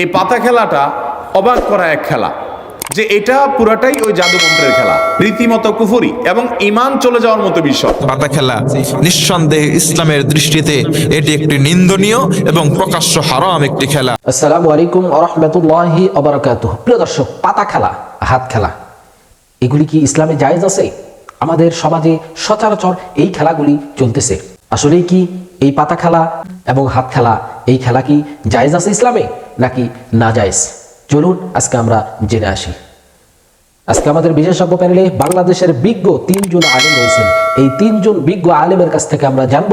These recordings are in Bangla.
এই পাতা খেলাটা অবাক করা এক খেলা যে এটা পুরাটাই ওই জাদুমন্ত্রের খেলা রীতিমতো কুফুরি এবং ইমান চলে যাওয়ার মতো বিষয় পাতা খেলা নিঃসন্দেহে ইসলামের দৃষ্টিতে এটি একটি নিন্দনীয় এবং প্রকাশ্য হারাম একটি খেলা। আসসালামু আলাইকুম আরহামতুল্লাহি অবরাকাত প্রিয় দর্শক পাতা খেলা হাত খেলা এগুলি কি ইসলামে জায়েজ আছে? আমাদের সমাজে সচরাচর এই খেলাগুলি চলতেছে। আসলে কি এই পাতা খেলা এবং হাত খেলা এই খেলা কি জায়েজ আছে ইসলামে? নাকি না জায়েজ চলুন, আজকে আমরা জেনে আসি। আজকে আমাদের বিশেষজ্ঞ প্যানেলে বাংলাদেশের বিজ্ঞ তিনজন আলেম রয়েছেন। এই তিনজন বিজ্ঞ আলেমের কাছ থেকে আমরা জানব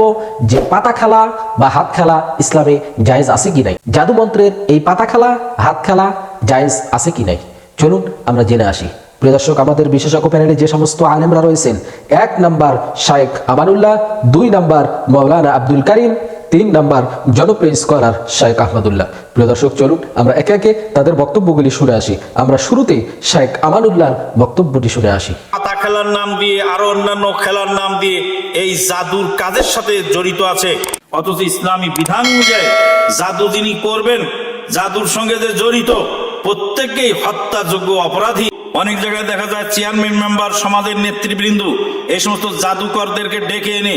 যে পাতা খেলা বা হাত খেলা ইসলামে জায়েজ আছে কি নাই। জাদুমন্ত্রের এই পাতা খেলা হাত খেলা জায়েজ আছে কি নাই? চলুন, আমরা জেনে আসি। প্রিয় দর্শক, আমাদের বিশেষজ্ঞ প্যানেলে যে সমস্ত আলেমরা রয়েছেন, এক নাম্বার শায়েখ আমানুল্লাহ দুই নাম্বার মৌলানা আব্দুল করিম তিন নাম্বার জনপ্রিয় স্কলার শায়েখ আহমদুল্লাহ। প্রিয় দর্শক, চলুন আমরা একে একে তাদের বক্তব্যগুলি শুনে আসি। আমরা শুরুতে শায়েখ আমানুল্লাহর বক্তব্যটি শুনে আসি। পাতা খেলার নাম দিয়ে, আরও অন্যান্য খেলার নাম দিয়ে এই জাদুর কাজের সাথে জড়িত আছে। অথচ ইসলামী বিধান অনুযায়ী জাদু যিনি করবেন, জাদুর সঙ্গে যে জড়িত, প্রত্যেককেই হত্যাযোগ্য অপরাধী অনেক জায়গায় দেখা যায় চেয়ারম্যান মেম্বার, সমাজের নেতৃবৃন্দ, এই সমস্ত জাদুকরদেরকে ডেকে এনে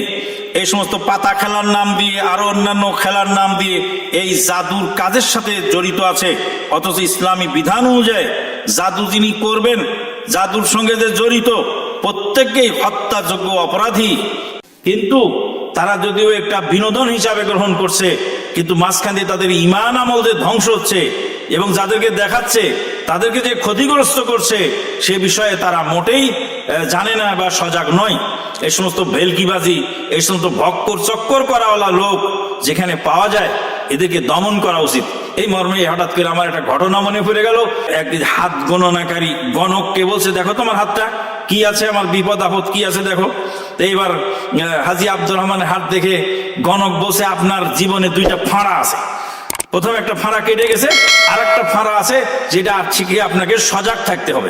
এই সমস্ত পাতা খেলার নাম দিয়ে, আরও অন্যান্য খেলার নাম দিয়ে এই জাদুর কাজের সাথে জড়িত আছে। অথচ ইসলামী বিধান অনুযায়ী জাদু যিনি করবেন, জাদুর সঙ্গে যে জড়িত, প্রত্যেককেই হত্যাযোগ্য অপরাধী। কিন্তু তারা যদিও একটা বিনোদন হিসাবে গ্রহণ করছে, কিন্তু মাঝখান দিয়ে তাদের ইমান আমল ধ্বংস হচ্ছে এবং যাদেরকে দেখাচ্ছে তাদেরকে যে ক্ষতিগ্রস্ত করছে, সে বিষয়ে তারা মোটেই জানে না বা সজাগ নয়। এই সমস্ত ভেলকিবাজি এই সমস্ত ভক্কর চক্কর করাওয়ালা লোক যেখানে পাওয়া যায়, এদেরকে দমন করা উচিত। এই মর্মে হঠাৎ করে আমার একটা ঘটনা মনে পড়ে গেল। একদিন হাত গণনাকারী গণককে বলছে, দেখো তোমার হাতটা, কি আছে আমার বিপদ আপদ, কি আছে দেখো? এইবার হাজি আব্দুর রহমানের হাত দেখে গণক বলছে, আপনার জীবনে দুইটা ফাঁড়া আছে। প্রথম একটা ফাঁড়া কেটে গেছে আর একটা ফাঁড়া আছে যেটা শিখে আপনাকে সজাগ থাকতে হবে।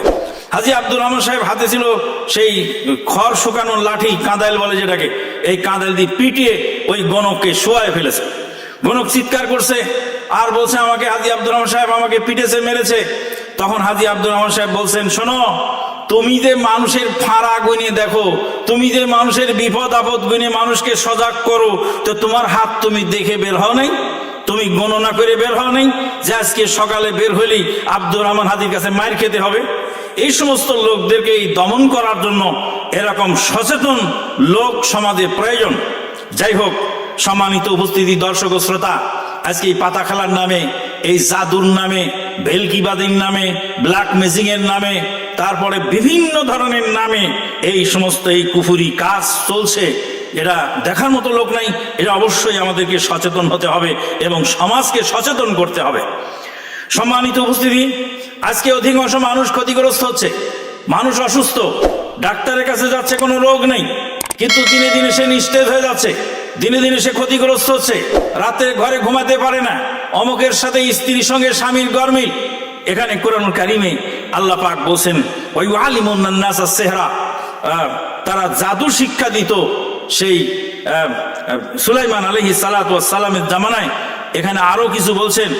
হাজি আব্দুর রহমান সাহেব হাতে ছিল সেই খড় শুকানোর লাঠি, কাঁদাইল বলে যেটাকে, এই কাঁদাইল দিয়ে পিটিয়ে ওই গণককে শোয়ায় ফেলেছে। গণক চিৎকার করছে, আর বলছে আমাকে, হাজি আব্দুর রহমান সাহেব আমাকে পিটেছে, মেরেছে। তখন হাজি আব্দুর রহমান সাহেব বলছেন, শোনো, তুমি যে মানুষের ফাঁড়া গুনে দেখো, তুমি যে মানুষের বিপদ আপদ গুনে মানুষকে সজাগ করো, তো তোমার হাত তুমি দেখে বের হও নাই? তুমি গণনা করে বের হও নাই, যে আজকে সকালে বের হলেই আব্দুর রহমান হাজির কাছে মায়ের খেতে হবে। এই সমস্ত লোকদেরকে এই দমন করার জন্য এরকম সচেতন লোক সমাজে প্রয়োজন। যাই হোক, সম্মানিত উপস্থিতি দর্শক ও শ্রোতা, আজকে এই পাতা খেলার নামে, এই জাদুর নামে, ভেলকিবাদীর নামে, ব্ল্যাক মেজিং এর নামে, তারপরে বিভিন্ন ধরনের নামে এই সমস্ত এই কুফুরি কাজ চলছে। এটা দেখার মতো লোক নাই। এটা অবশ্যই আমাদেরকে সচেতন হতে হবে এবং সমাজকে সচেতন করতে হবে। সম্মানিত উপস্থিতি, আজকে অধিকাংশ মানুষ ক্ষতিগ্রস্ত হচ্ছে। মানুষ অসুস্থ, ডাক্তারের কাছে যাচ্ছে, কোনো রোগ নেই। কিন্তু দিনে দিনে সে নিস্তেজ হয়ে যাচ্ছে। দিনে দিনে সে ক্ষতিগ্রস্ত হচ্ছে। রাতে ঘরে ঘুমাতে পারে না। অমকের সাথে স্ত্রীর সঙ্গে স্বামীর গরমিল। এখানে কোরআন কারিমে আল্লাহ পাক বলছেন ওই আলিমুন্নাস সেহরা। তারা জাদু শিক্ষা দিত সেই সুলাইমান আলহি সালাতামের জামানায় এখানে আরও কিছু বলছেন,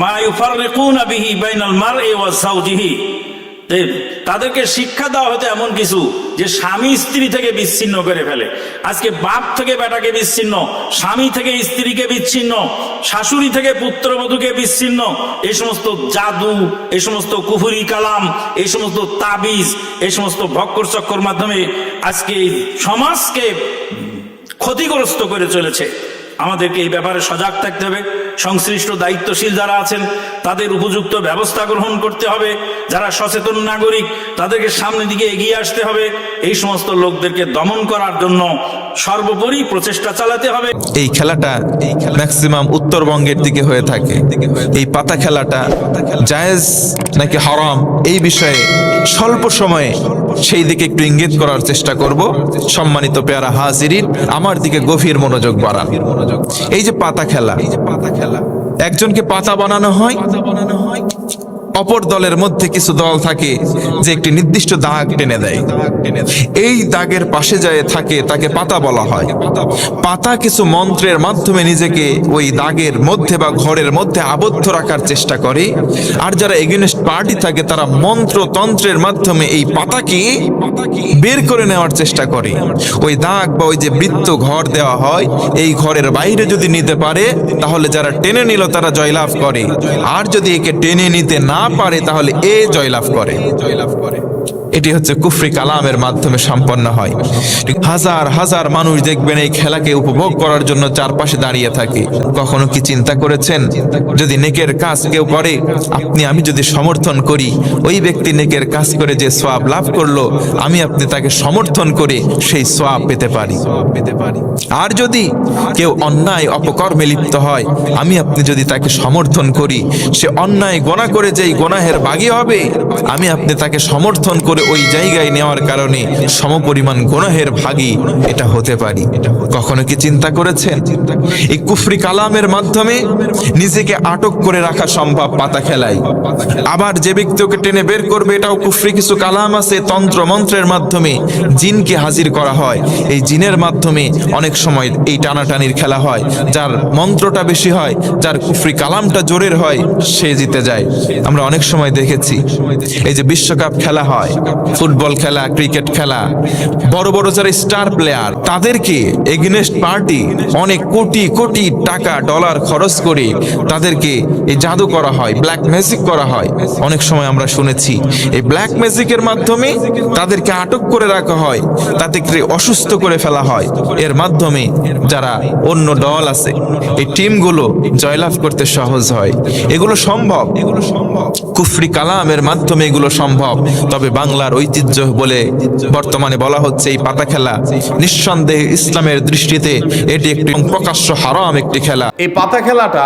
মা ইউফাররিকুনা বিহি বাইনাল মারই ওয়া যাওজিহি। তাদেরকে শিক্ষা দেওয়া হতো এমন কিছু যে স্বামী স্ত্রী থেকে বিচ্ছিন্ন করে ফেলে। আজকে বাপ থেকে বেটাকে বিচ্ছিন্ন, স্বামী থেকে স্ত্রীকে বিচ্ছিন্ন, শাশুড়ি থেকে পুত্রবধূকে বিচ্ছিন্ন এই সমস্ত জাদু এই সমস্ত কুফুরি কালাম এই সমস্ত তাবিজ এই সমস্ত ভক্কর চক্কর মাধ্যমে আজকে এই সমাজকে ক্ষতিগ্রস্ত করে চলেছে। আমাদেরকে এই ব্যাপারে সজাগ থাকতে হবে। সংশ্লিষ্ট দায়িত্বশীল যারা আছেন, তাদের উপযুক্ত ব্যবস্থা গ্রহণ করতে হবে। যারা সচেতন নাগরিক, তাদেরকে সামনের দিকে এগিয়ে আসতে হবে। এই সমস্ত লোকদেরকে দমন করার জন্য সর্বোপরি প্রচেষ্টা চালাতে হবে। এই খেলাটা ম্যাক্সিমাম উত্তরবঙ্গের দিকে হয়ে থাকে। এই পাতা খেলাটা জায়েজ নাকি হারাম, এই বিষয়ে স্বল্প সময়ে সেই দিকে একটু ইঙ্গিত করার চেষ্টা করব। সম্মানিত পেয়ারা হাজিরিন, আমার দিকে গভীর মনোযোগ বাড়ান। এই যে পাতা খেলা এই যে পাতা খেলা একজনকে পাতা বানানো হয় পাতা বানানো হয় অপর দলের মধ্যে কিছু দল থাকে যে একটি নির্দিষ্ট দাগ টেনে দেয়। এই দাগের পাশে যায় থাকে, তাকে পাতা বলা হয়। পাতা কিছু মন্ত্রের মাধ্যমে নিজেকে ওই দাগের মধ্যে বা ঘরের মধ্যে আবদ্ধ রাখার চেষ্টা করে। আর যারা এগেনস্ট পার্টি থাকে, তারা মন্ত্র তন্ত্রের মাধ্যমে এই পাতাকে বের করে নেওয়ার চেষ্টা করে। ওই দাগ বা ওই যে বৃত্ত ঘর দেওয়া হয়, এই ঘরের বাইরে যদি নিতে পারে, তাহলে যারা টেনে নিল, তারা জয়লাভ করে। আর যদি একে টেনে নিতে না পারে তাহলে এ জয়লাভ করে জয়লাভ করে। এটি হচ্ছে কুফরি কালামের মাধ্যমে সম্পন্ন হয়। হাজার হাজার মানুষ দেখবেন এই খেলাকে উপভোগ করার জন্য চারপাশে দাঁড়িয়ে থাকে। কখনো কি চিন্তা করেছেন? যদি নেকের কাজ কেউ করে, আপনি, আমি যদি সমর্থন করি, ওই ব্যক্তি নেকের কাজ করে যে সোয়াব লাভ করল, আমি, আপনি তাকে সমর্থন করে সেই সোয়াব পেতে পারি। পেতে পারি আর যদি কেউ অন্যায় অপকর্মে লিপ্ত হয়, আমি, আপনি যদি তাকে সমর্থন করি, সে অন্যায় গোনা করে যেই গোনাহের বাগী হবে, আমি, আপনি তাকে সমর্থন করে ওই জায়গায় নেওয়ার কারণে সমপরিমাণ গোনাহের ভাগী এটা হতে পারি। কখনো কি চিন্তা করেছেন? এই কুফরি কালামের মাধ্যমে নিজেকে আটক করে রাখা সম্ভব পাতা খেলায়। আবার যে ব্যক্তি ওকে টেনে বের করবে, এটাও কুফরি কিছু কালাম আছে, তন্ত্র মন্ত্রের মাধ্যমে জিনকে হাজির করা হয়। এই জিনের মাধ্যমে অনেক সময় এই টানাটানির খেলা হয়। যার মন্ত্রটা বেশি হয়, যার কুফরি কালামটা জোরের হয়, সে জিতে যায়। আমরা অনেক সময় দেখেছি, এই যে বিশ্বকাপ খেলা হয় ফুটবল খেলা, ক্রিকেট খেলা, বড় বড় যারা স্টার প্লেয়ার, তাদেরকে এগেনেস্ট পার্টি অনেক কোটি কোটি টাকা, ডলার খরচ করে তাদেরকে এই জাদু করা হয় ব্ল্যাক ম্যাজিক করা হয়। অনেক সময় আমরা শুনেছি, এই ব্ল্যাক ম্যাজিকের মাধ্যমে তাদেরকে আটক করে রাখা হয় তাদেরকে অসুস্থ করে ফেলা হয়। এর মাধ্যমে যারা অন্য দল আছে, এই টিমগুলো জয়লাভ করতে সহজ হয়। এগুলো সম্ভব এগুলো সম্ভব। কুফরি কালামের মাধ্যমে এগুলো সম্ভব। তবে বাংলার ঐতিহ্য বলে বর্তমানে বলা হচ্ছে এই পাতা খেলা। নিঃসন্দেহে ইসলামের দৃষ্টিতে এটি একটি প্রকাশ্য হারাম একটি খেলা। এই পাতা খেলাটা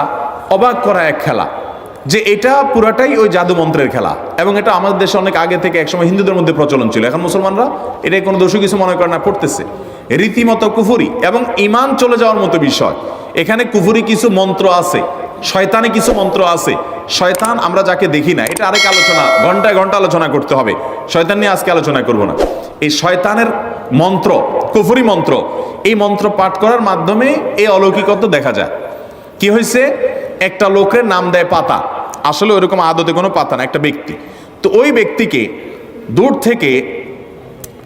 অবাক করা এক খেলা। যে এটা পুরাটাই ওই জাদু মন্ত্রের খেলা। এবং এটা আমাদের দেশে অনেক আগে থেকে একসময় হিন্দুদের মধ্যে প্রচলন ছিল। এখন মুসলমানরা এটাই কোনো দোষী কিছু মনে করে না, পড়তেছে। রীতিমতো কুফুরি এবং ইমান চলে যাওয়ার মতো বিষয়। এখানে কুফুরি কিছু মন্ত্র আছে। শয়তানে কিছু মন্ত্র আছে। শয়তান আমরা যাকে দেখি না, এটা আরেক আলোচনা, ঘন্টায় ঘণ্টা আলোচনা করতে হবে। শয়তান নিয়ে আজকে আলোচনা করব না। এই শয়তানের মন্ত্র, কুফুরি মন্ত্র, এই মন্ত্র পাঠ করার মাধ্যমে এই অলৌকিকত্ব দেখা যায়। কি হয়েছে একটা লোকের নাম দেয় পাতা। আসলে ওইরকম আদতে কোনো পাতা না, একটা ব্যক্তি। তো ওই ব্যক্তিকে দূর থেকে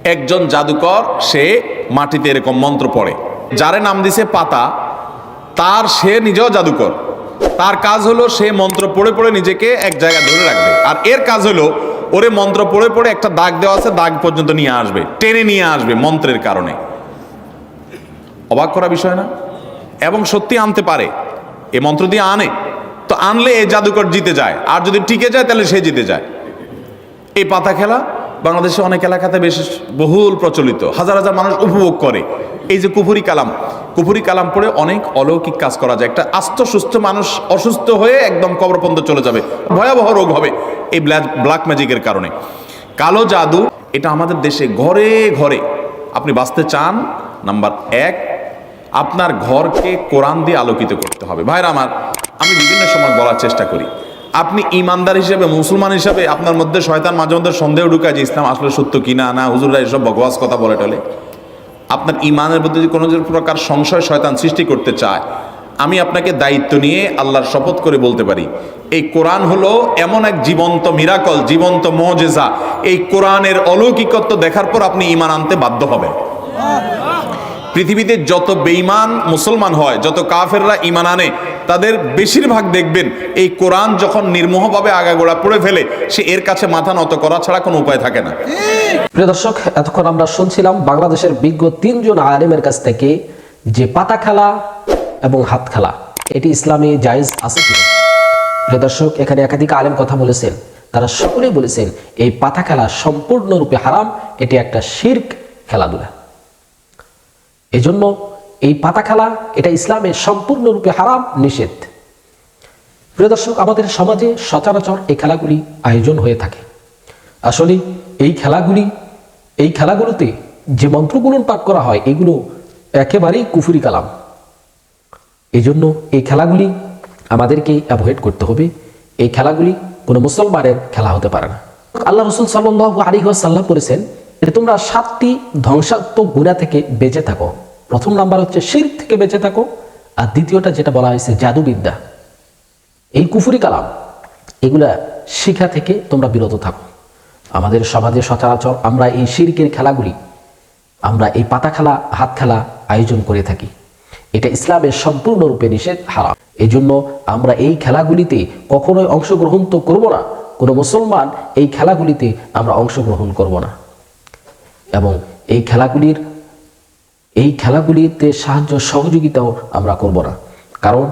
একজন জাদুকর, সে মাটিতে এরকম মন্ত্র পড়ে। যারে নাম দিছে পাতা, তার সে নিজেও জাদুকর। তার কাজ হলো সে মন্ত্র পড়ে পড়ে নিজেকে এক জায়গায় ধরে রাখবে। আর এর কাজ হলো, ওরে মন্ত্র পড়ে পড়ে একটা দাগ দেওয়া আছে, দাগ পর্যন্ত নিয়ে আসবে, টেনে নিয়ে আসবে মন্ত্রের কারণে। অবাক করা বিষয় না? এবং সত্যি আনতে পারে, এ মন্ত্র দিয়ে আনে। তো আনলে এ জাদুকর জিতে যায়, আর যদি টিকে যায় তাহলে সে জিতে যায়। এই পাতা খেলা বাংলাদেশে অনেক এলাকাতে বেশ বহুল প্রচলিত, হাজার হাজার মানুষ উপভোগ করে। এই যে কুফুরি কালাম কুফুরি কালাম পড়ে অনেক অলৌকিক কাজ করা যায়। একটা আস্ত, সুস্থ মানুষ অসুস্থ হয়ে একদম কবরপন্থ চলে যাবে। ভয়াবহ রোগ হবে এই ব্ল্যাক ম্যাজিকের কারণে। কালো জাদু, এটা আমাদের দেশে ঘরে ঘরে। আপনি বাঁচতে চান, নাম্বার এক, আপনার ঘরকে কোরআন দিয়ে আলোকিত করতে হবে। ভাইরা আমার, আমি বিভিন্ন সময় বলার চেষ্টা করি। আপনি ইমানদার হিসেবে, মুসলমান হিসেবে আপনার মধ্যে শয়তান মাঝে মধ্যে সন্দেহ ঢুকায় যে ইসলাম আসলে সত্য কিনা, না, হুজুররা এসব বকওয়াস কথা বলে টলে। আপনার ইমানের মধ্যে যদি কোনো প্রকার সংশয় শয়তান সৃষ্টি করতে চায়, আমি আপনাকে দায়িত্ব নিয়ে আল্লাহর শপথ করে বলতে পারি। এই কোরআন হলো এমন এক জীবন্ত মিরাকল, জীবন্ত মজেজা। এই কোরআনের অলৌকিকত্ব দেখার পর আপনি ইমান আনতে বাধ্য হবেন। পৃথিবীতে যত বেইমান মুসলমান হয়, যত কাফেররা ইমান আনে তাদের বেশিরভাগ দেখবেন এই কোরআন যখন নির্মোহভাবে আগাগোড়া পড়ে ফেলে, সে এর কাছে মাথা নত করা ছাড়া কোনো উপায় থাকে না। প্রিয় দর্শক, এতক্ষণ আমরা শুনছিলাম বাংলাদেশের বিজ্ঞ তিনজন আলেমের কাছ থেকে যে পাতা খেলা এবং হাত খেলা, এটি ইসলামে জায়েজ আছে কি প্রিয় দর্শক, এখানে একাধিক আলেম কথা বলেছেন। তারা সকলেই বলেছেন, এই পাতা খেলা সম্পূর্ণরূপে হারাম, এটি একটা শির্ক খেলাধুলা। এজন্য এই পাতা খেলা এটা ইসলামে সম্পূর্ণরূপে হারাম, নিষেধ। প্রিয় দর্শক, আমাদের সমাজে সচরাচর এই খেলাগুলি আয়োজন হয়ে থাকে। আসলে এই খেলাগুলি, এই খেলাগুলোতে যে মন্ত্রগুলো পাঠ করা হয়, এগুলো একেবারেই কুফুরি কালাম। এই জন্য এই খেলাগুলি আমাদেরকে অ্যাভয়েড করতে হবে। এই খেলাগুলি কোনো মুসলমানের খেলা হতে পারে না। আল্লাহ রসুল সাল্লাহ আলী সাল্লাম করেছেন তোমরা সাতটি ধ্বংসাত্মক গুণা থেকে বেঁচে থাকো। প্রথম নাম্বার হচ্ছে শির থেকে বেঁচে থাকো। আর দ্বিতীয়টা যেটা বলা হয়েছে জাদুবিদ্যা। এই কুফুরি কালাম, এগুলা শিখা থেকে তোমরা বিরত থাকো। আমাদের সমাজে সচরাচর আমরা এই শিরকের খেলাগুলি, আমরা এই পাতা খেলা, হাত খেলা আয়োজন করে থাকি। এটা ইসলামের সম্পূর্ণরূপে নিষেধ, হারাম। এই জন্য আমরা এই খেলাগুলিতে কখনোই অংশগ্রহণ তো করব না, কোনো মুসলমান এই খেলাগুলিতে আমরা অংশগ্রহণ করব না। এবং এই খেলাগুলির এই খেলাগুলিতে সাহায্য সহযোগিতাও আমরা করব না। কারণ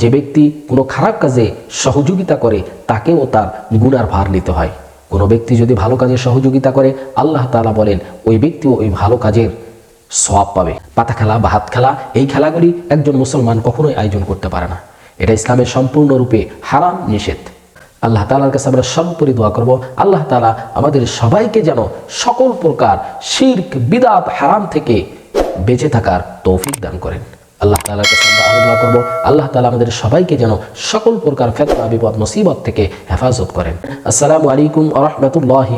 যে ব্যক্তি কোনো খারাপ কাজে সহযোগিতা করে, তাকেও তার গুণার ভার নিতে হয়। কোনো ব্যক্তি যদি ভালো কাজে সহযোগিতা করে, আল্লাহ তালা বলেন, ওই ব্যক্তিও ওই ভালো কাজের সওয়াব পাবে। পাতা খেলা বা হাত খেলা, এই খেলাগুলি একজন মুসলমান কখনোই আয়োজন করতে পারে না। এটা ইসলামের সম্পূর্ণরূপে হারাম, নিষেধ। আল্লাহ তালার কাছে আমরা সর্বোপরি দোয়া করব, আল্লাহ তালা আমাদের সবাইকে যেন সকল প্রকার শির্ক, বিদাত, হারাম থেকে বেঁচে থাকার তৌফিক দান করেন। আল্লাহ তালাকে আমরা আলোচনা করব। আল্লাহ তালা আমাদের সবাইকে যেন সকল প্রকার ফেতনা, বিপদ, মুসিবত থেকে হেফাজত করেন। আসসালামু আলাইকুম আ রহমতুল্লাহি